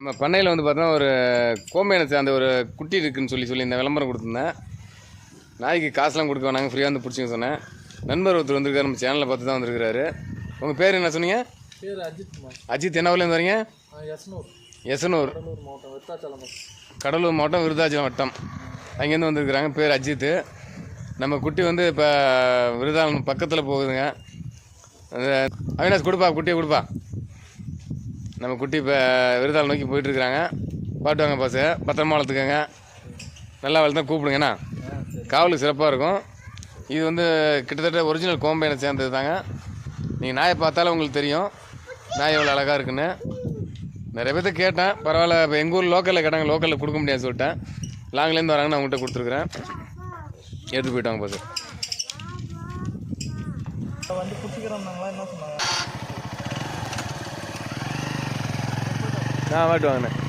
நம்ம பண்ணையில் வந்து பார்த்தோன்னா ஒரு கோம்பையனை சேர்ந்த ஒரு குட்டி இருக்குன்னு சொல்லி சொல்லி இந்த விளம்பரம் கொடுத்துருந்தேன். நாய்க்கு காசுலாம் கொடுக்க வேணாங்க ஃப்ரீயாக வந்து பிடிச்சிங்க சொன்னேன். நண்பர் ஒருத்தர் வந்திருக்காரு நம்ம சேனலில் பார்த்து தான் வந்திருக்காரு உங்கள் பேர் என்ன சொன்னீங்க? பேர் அஜித் அஜித் என்ன ஊர்லேருந்து வரீங்க? எஸ்னூர். எசனூர் கடலூர் மாவட்டம் விருதாச்சலம் வட்டம். அங்கேருந்து வந்திருக்கிறாங்க பேர் அஜித்து நம்ம குட்டி வந்து இப்போ விருதாச்சலம் பக்கத்தில் போகுதுங்க. அவினாஷ் கொடுப்பா குட்டியை கொடுப்பா. நம்ம குட்டி இப்போ விருதாச்சலம் நோக்கி போயிட்டுருக்குறாங்க. பாட்டு வாங்க பாசு. பத்திரமா வளர்த்துக்கோங்க. நல்லா வளர்த்தா கூப்பிடுங்கண்ணா காவலுக்கு சிறப்பாக இருக்கும். இது வந்து கிட்டத்தட்ட ஒரிஜினல் கோம்பைனை சேர்ந்தது தாங்க நீங்கள் நாயை பார்த்தாலும் உங்களுக்கு தெரியும். நாய் எவ்வளோ அழகாக இருக்குன்னு. நிறைய பேர்த்த கேட்டேன். பரவாயில்ல இப்போ எங்கள் ஊர் லோக்கலில் கேட்டாங்க. லோக்கலில் கொடுக்க முடியாதுன்னு சொல்லிட்டேன். லாங்லேருந்து வராங்கன்னு அவங்கள்ட்ட கொடுத்துருக்குறேன். எடுத்து போயிட்டாங்க பாஸ் வந்து ના વાંધો નહીં.